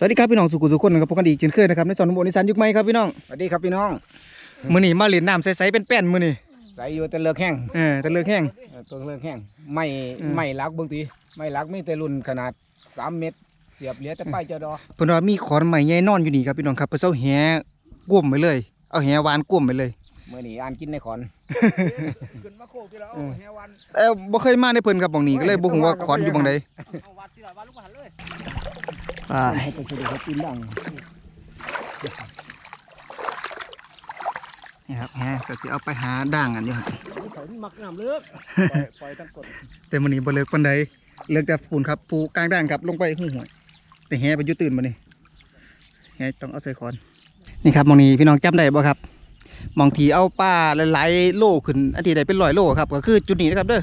สวัสดีครับพี่น้องสุขุมสุขคนนะครับพบกันอีกเช่นเคยนะครับในสอนนโมนิสันยุคใหม่ครับพี่น้องสวัสดีครับพี่น้องมื้อนี้มาเล่นน้ำใสๆเป็นแป้นมื้อนี้ใส่อยู่แต่เลือกแห้งเออแต่เลือกแห้งเออตัวเลือกแห้งไม่อืมไม่รักเบางทีไม่รักมีแต่รุ่นขนาดสามเมตร เสียบเหลือแต่ป้ายเจอดอเพิ่นว่ามีขอนใหม่ใหญ่นอนอยู่นี่ครับพี่น้องครับเพิ่นเอาแหก้มไปเลย เอาแหวานก้มไปเลยเมื่อนี้อ่านกินในขอนขึ้นมาโคกที่เราเออแฮวันแต่บ่เคยมาในเพิ่นครับบ่งนี้ก็เลยบ่ฮู้ว่าขอนอยู่บ่งใดเอาวัดที่ละวัดลูกหันเลย อ่าให้ไปดูเขากินดังนี่ครับแหก็สิเอาไปหาด่างกันอยู่ครับเขามักน้ำเลือกปล่อยตั้งกดแต่มื้อนี้บ่เลิกปานใดเลิกแต่ฝุ่นครับปูกลางด่างครับ ลงไปหูหวยแต่แหไปอยู่ตื่นมานี่แหต้องเอาใส่ขอน นี่ครับหมองนี้พี่น้องจำได้บ่ครับหมองที่เอาปลาหลายๆโลขึ้นอันที่ใดเป็นร้อยโลครับ ก็คือจุดนี้นะครับเด้อ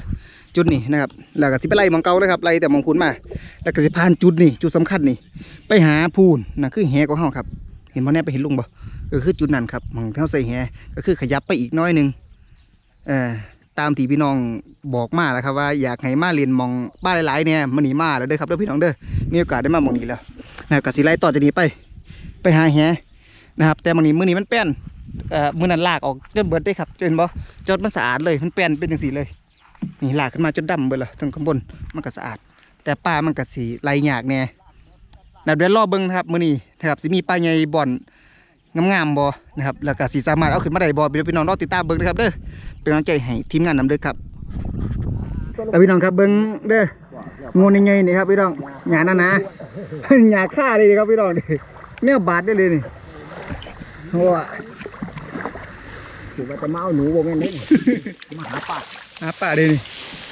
จุดนี้นะครับแล้วก็สิไปไล่มองเก่าเลยครับไล่แต่มองคุณมา แล้วก็สิผ่านจุดนี้จุดสำคัญนี่ไปหาพูนนะคือแหของเฮาครับ เห็นบ่แน่ไปเห็นลุงบ่ก็คือจุดนั้นครับมองที่เฮาใส่แหก็คือขยับไปอีกน้อยหนึงเอ่อตามที่พี่น้องบอกมาแล้วครับว่าอยากให้มาเรียนมองบ้านหลายๆเนี่ยมันหนีมาแล้วเด้อครับเด้อพี่น้องเด้อมีโอกาสได้มามองนี้แล้วนะครับก็สิไล่ต่อจากนี้ไป ไปหาแหนะครับแต่มองนี้มือนี้มันแป้นเอ่อมือนั้นลากออกจนเบิดได้ครับจนบ่จนมันสะอาดเลยมันแป้นเป็นจังซี่เลย นี่ลากขึ้นมาจนดำเบิดลยทั้งข้างบนมันก็สะอาด แต่ปลามันก็สิไหลยากแน่นะเดี๋ยวรอเบิ่งนะครับมื้อนี้นะครับสิมีปลาใหญ่บ่อนงามๆบ่นะครับแล้วก็สิสามารถเอาขึ้นมาได้บ่เดี๋ยวพี่น้องรอติดตามเบิ่งนะครับเด้อเป็นกำลังใจให้ทีมงานนำเด้อครับแล้วพี่น้องครับเบิ่งเด้องูใหญ่ๆนี่ครับพี่น้องหญ้าหนาหญ้าค่าเลยครับพี่น้องเนี่แนวบาดได้เลยนี่โอ้ถือว่าจะมาเอาหนูบ่แม่นเล่นมาหาปลา หาปลาเลยนี่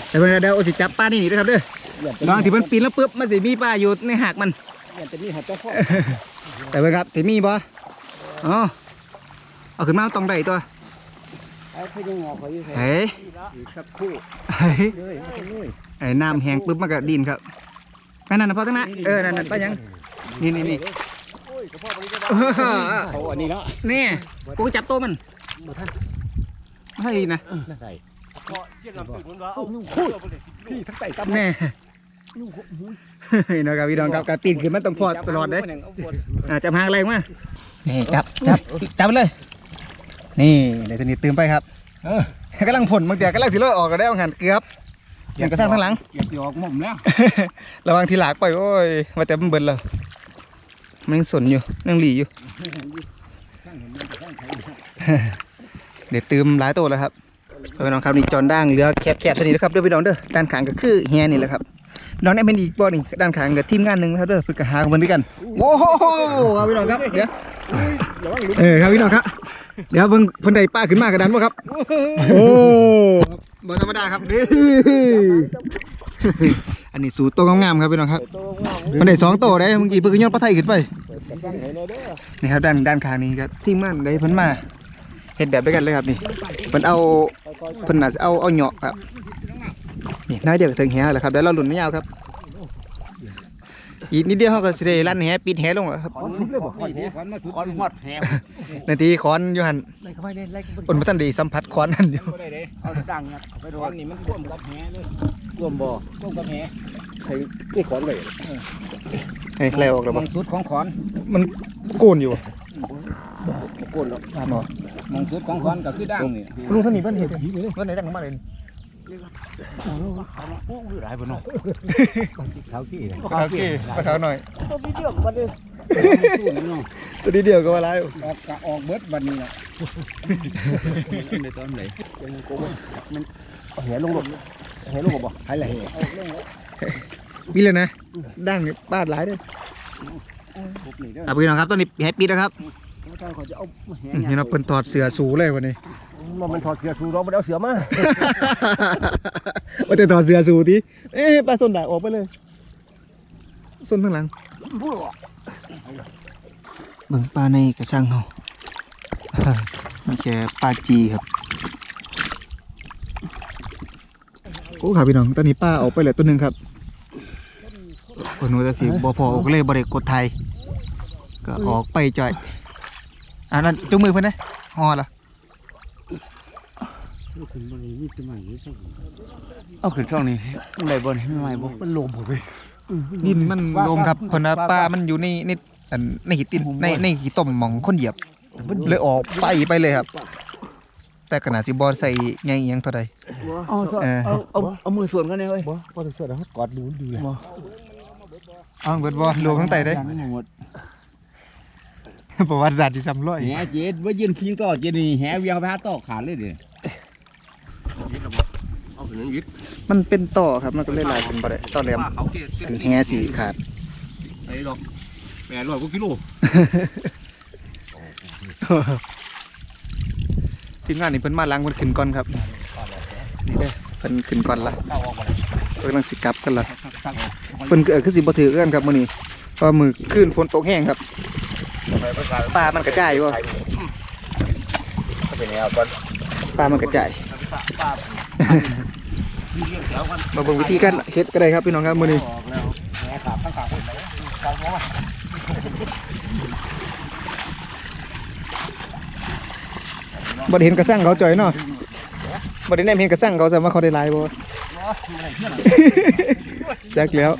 แต่เพิ่นเดี๋ยวเอาสิจับปลานี่นี่เด้อครับเด้อเหยียบลองที่มันปีนแล้วปุ๊บมันสิมีปลาอยู่ในหากมันเหยียบจะมีหัดเจ้าพ่อแต่เบิ่งครับสิมีบ่อ๋อเอาขึ้นมาต้องได้ตัวไอ้พี่ยังงอเขาอยู่ใส่เฮ้ยอีกสักครู่เฮ้ยเลยมาเลยไอ้น้ำแห้งปุ๊บมันก็ดินครับนั่นน่ะพอทั้งนั้นเออนั่นน่ะปลายังนี่นี่นี่เขาอันนี้แล้วนี่กูจับตัวมันเฮ้ยนะ เพราะเสียงลำตื่นมันก็เอาพูดพี่ทั้งไต่ตำแน่เฮ้ยนะครับพี่น้องครับการปีนขึ้นมันต้องพอดตลอดเลยอ่าจับหางแรงมานี่จับจับจับเลย นี่เดี๋ยวตัวนี้ตื่นไปครับเออ กำลังผลบางเดียกำลังสิลอยออกก็ได้เอาหันเกือบยังกระสร้างทั้างหลังเหยียบสิออกหม่อมแล้วระวังทีหลากไปโอ้ยว่าแต่มันเบิดเลยมันยังสนอยู่ยังหลีอยู่ เดี๋ยวตืมหลายตัวแล้วครับ พี่น้องครับนี่จอนด่างเหลือแคบๆเท่านี้นะครับเด้อพี่น้องเด้อด้านข้างก็คือเฮียนี่แหละครับน้องนี่เป็นอีกบ่อนี่ด้านข้างกับทีมงานหนึ่งนะครับเด้อเพื่อหาคนด้วยกันโอ้โหครับพี่น้องครับเดี๋ยวระวังลุ้นเออครับพี่น้องครับเดี๋ยวเพิ่งเพิ่นได้ป้าขึ้นมากระดันบ่ครับโอ้บ่ธรรมดาครับนี่อันนี้สูตรตัวงามๆครับพี่น้องครับตัวงามเพิ่นได้สองตัวได้เมื่อกี้เพิ่นก็ย้อนปลาไทยขึ้นไปกันบ้านไหนเลยเด้อนี่ครับด้านด้านข้างนี้ก็ทีมงานได้เพิ่นมาเฮ็ดแบบด้วยกันเลยครับนี่เพิ่นเอา เพิ่นน่าจะเอาเอาเหยาะครับนี่นายเดียวก็ถึงแหแล้วครับเดี๋ยวเราหลุนไม่ยาวครับ อีกนิดเดียวเขาก็สิได้ลั่นแหปิดแหลงแล้วครับขอนสุดเลยบ่ขอนแหขอนมาสุดขอนฮอดแหนาทีขอนอยู่หั่นไล่เข้าไปเลยไล่เข้าไปอ้นบ่ทันได้สัมผัสขอนนั่นอยู่บ่ได้เด้เอาดังงัดเข้าไปโดนนี่มันท่วมกับแหเลยท่วมบ่ท่วมกับแหใส่นี่ขอนเลยเฮ้ยไล่ออกแล้วมบ่องสุดของขอนมันโกนอยู่โกนแล้วอ่านบ่มองสุดของขอนก็คือดังนี่ลุงท่านนี้เพิ่นเฮ็ดเพิ่นได้ดังมาเลยโอ้ยหลายบ่เนาะเขาขี้เลยปลาขาวเก้ปลาขาวหน่อยตัวนี้เดียวบัดนี้สู้นี่เนาะตัวนี้เดียวก็ว่าหลายออกกะออกเบิดบัดนี้ล่ะในตอนไหนยังโกมันมันแหลงลงแหลงลงบ่ให้ละแหมีเลยนะดังนี่ปาดหลายเด้อปุ๊บนี่เด้ออะพี่น้องครับตอนนี้แฮปปี้แล้วครับ เขาจะเอาแหนี่เราะเพิ่นถอดเสื้อสูเลยวันนี้ มันถอดเสื้อสู้เราบ่ได้เอาเสื้อมาว่าแต่ถอดเสื้อสูทีเอ๊ะปลาส้นด่างออกไปเลยส้นข้างหลังเบิ่งปลาในกระชังเฮามันแค่ปลาจีครับโอ้ครับพี่น้องตอนนี้ป้าออกไปเหลือตัวหนึ่งครับคนนู้นจะสิบ่พอก็เลยบ่ได้กดไทย ก็ออกไปจ่อย อันนั้นจุงมือเพิ่นนะฮอละเอาขึ้นช่องนี้ได้บ่นี่ไม่บ่มันลมบ่ไปดินมันลมครับเพนว่าปลามันอยู่ในในอันในหิตินในในหิต้มหมองคนเหยียบเลยออกไฟไปเลยครับ แต่ขนาดสิบอลใส่ไงอิหยังเท่าใดเอาซะเออเอาเอาเอามือส่วนกันเนี่ยเว้ยบ่บ่ได้ช่วยนะกอดดูดีเลยอ้าวเบิดบอรวมทั้งไตได้ยังไม่หมด ประวัติศาสตร์ที่ซ้ำร้อยแหเจ็ดว่ายืนพิงต่อเจ็ดนี่แหเวียงไปหาต่อขาดเลยเด้เอาถึงนั้นยึดมันเป็นต่อครับมันก็เลยลายเป็นบ่ได้ต่อแหลมว่าเขาเกตเป็นแฮสีขาดไอ้ดอกแปดร้อยกว่ากิโลทีมงานนี่เพิ่นมาล้างเพิ่นขึ้นก่อนครับนี่เด้อเพิ่นขึ้นก่อนละเข้าออกมาเลยเพิ่นกำลังสิกลับกันละตั้งออกเพิ่นเกิดคือสิบ่ถือเอื้อนครับมื้อนี้เพราะมือคลื่นฝนตกแห้งครับไปประสานปลามันกระจายบ่เป็นแนวก่อนปลามันกระจายป้ามีเรื่องแถวกันมาเบิ่งวิธีการเฮ็ดก็ได้ครับพี่น้องครับมื้อนี้ออกแล้วแหนขาดตั้งขาดคนไหนขาดหัวบ่ได้เห็นกระสังเขาจ่อยเนาะบ่ได้แนมเห็นกระสังเขาซะว่าเขาได้หลายบ่ไม่ได้เชื่อหรอกจักแล้ว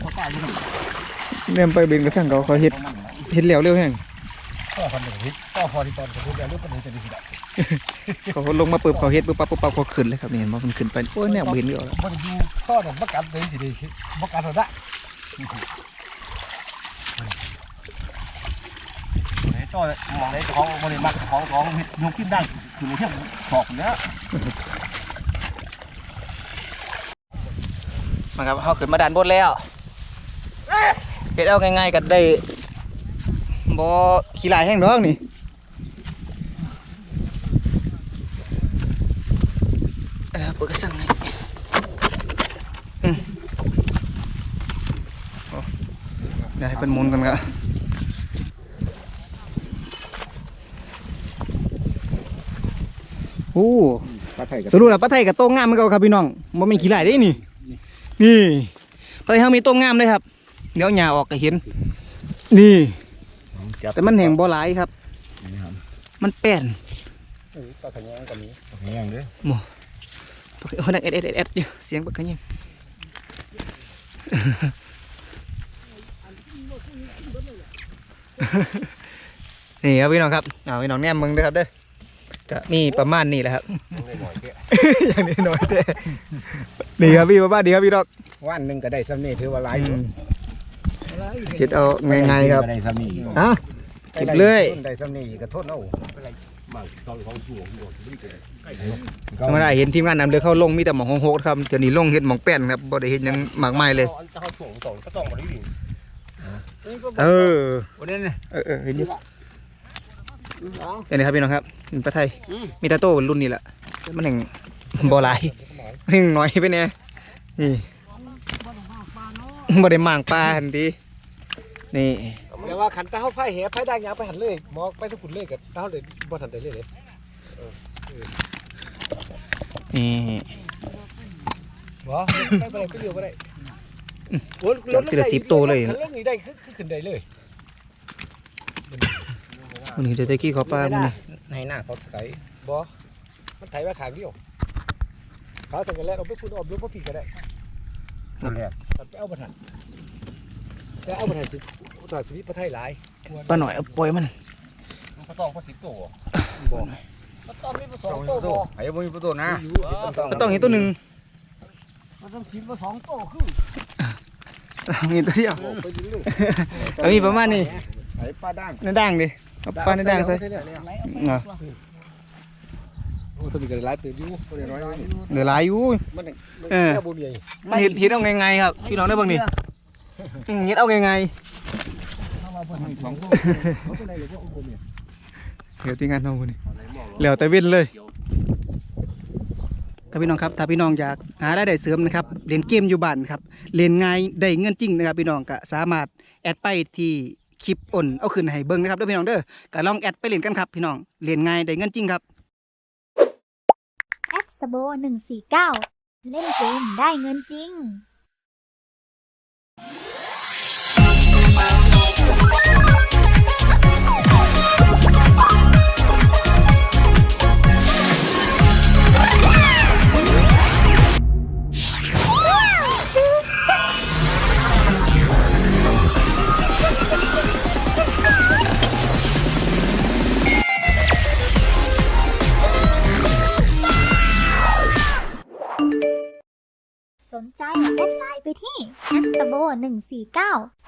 เขาตายไปหนึ่งแนมไปเบิ่งกระสังเขาเขาเฮ็ด เฮ็ดแล้วเร็วแฮงก็พันหนึ่งฮิตก็พอที่ตอนเขาพูดแล้วเรื่องปัญหาจะดีสิได้เขาลงมาปึ๊บเขาเฮ็ดปึ๊บปั๊บปึ๊บปั๊บเขาขึ้นเลยครับนี่เห็นบ่มันขึ้นไปโอ้ยแนวบ่เห็นเดียวแล้วมันดูข้อหนึ่งประกันเลยสิดีประกันเราได้ไอ้ตัวมองไอ้ของบริมาของของยกขึ้นได้คือในเที่ยวสอบเนี้ยมาครับเขาขึ้นมาด้านบนแล้วเฮ็ดเอาง่ายๆกันได้ บ่ขี้ลายแห้งดอกนี่เออเปิดกระสังให้อืมโอ้เดี๋ยวให้เป็นหมุนกันครับโอ้ปลาไทยกับสรุปแล้วปลาไทยกับโต้งงามเหมือนกันครับพี่น้องบ่แม่นขี้ลายได้นี่ นี่ปลาไทยเฮามีโต้งงามเลยครับ เดี๋ยวหญ้าออกก็เห็น นี่ แต่มันแห้งบ่หลายครับมันแป้นปลาขยงกับนี้ยังเด้อโอ้ยนักเอ็ดเอ็ดเอ็ดเอ็ดอยู่เสียงบักกันยังนี่ครับพี่น้องครับเอาพี่น้องแนมมึงเด้อครับเด้อก็มีประมาณนี้แหละครับอย่างนี้หน่อยเด้นี่ครับพี่ประมาณนี้ครับพี่ดอกวันหนึ่งก็ได้ซ้ำนี่ถือว่าหลายอยู่ คิดเอาง่ายๆครับได้ซ้ำนี่อะเก็บเลยได้ซ้ำนี่ก็ทนเอาธรรมดาเห็นทีมงานนำเรือเข้าลงมีแต่หมองโฮกๆครับเดี๋ยวนี้ลงเห็ดหมองแป้นครับบ่ได้เห็นหยังมากมายเลยเขาส่งส่งก็ต้องมาดิเออวันนี้เนี่ยเออเออเห็นอยู่เห็นไหมครับพี่น้องครับเป็นปลาไทยมีแตาโต้รุ่นนี้แหละแต่มันแห่งบ่หลายมันแห่งน้อยไปแน่นี่บ่ได้หมางปลาทันที นี่แต่ว่าขันตาเขาไฟแห่ไฟได้ยางไปหันเลยมองไปทุกคนเลยกับตาเลยบ่ทันได้เลยเลยนี่บ่ไปไปไปเดียวก็ได้โอ้ยทีละสิบตัวเลยขันลงนี่ได้คือคือขึ้นได้เลยวันนี้เดี๋ยวตะกี้เขาปลามันนี่ในหน้าเขาไถบ่มันไถไว้ขางเดียวเขาสังเกตแล้วเอาไปพูดออกดูบ่ผิดก็ได้นั่นแหละตัดไปเอาบ่ทัน แต่เอาบ่ทันสิตัดสิมีประไทยหลายปลาหน่อยเอาปล่อยมันมันก็ต้องพอสิบตัวบ่มันต้องมีสองตัวบ่ไอ้บ่มีประตูนะก็ต้องเห็นตัวหนึ่งมันต้องสิบสองตัวคือมีตัวเดียวไปเรื่อยเอามีประมาณนี้ไอ้ปลาด่างในด่างดิเอาปลาในด่างใส่เนาะโอ้ตัวนี้ก็หลายตัวอยู่ตัวน้อยเดี๋ยวหลายอยู่มันเออแค่บ่ใหญ่มันเห็ดเห็ดเอาไงๆครับพี่น้องได้เบ้างนี่อืม เห็ดเอาไงสองตัวเขาเป็นไรหรือว่าบ่มีๆเดี๋ยวที่งานน้องคนนี้เหลียวแต่เว้นเลยครับพี่น้องครับถ้าพี่น้องอยากหารายได้เสริมนะครับเล่นเกมอยู่บ้านครับเล่นง่ายได้เงินจริงนะครับพี่น้องก็สามารถแอดไปที่คลิปอ่นเอาขึ้นให้เบิ่งนะครับเด้อพี่น้องเด้อก็ลองแอดไปเล่นกันครับพี่น้องเล่นง่ายได้เงินจริงครับแอดสโบ149เล่นเกมได้เงินจริง 149เอ็ดนะ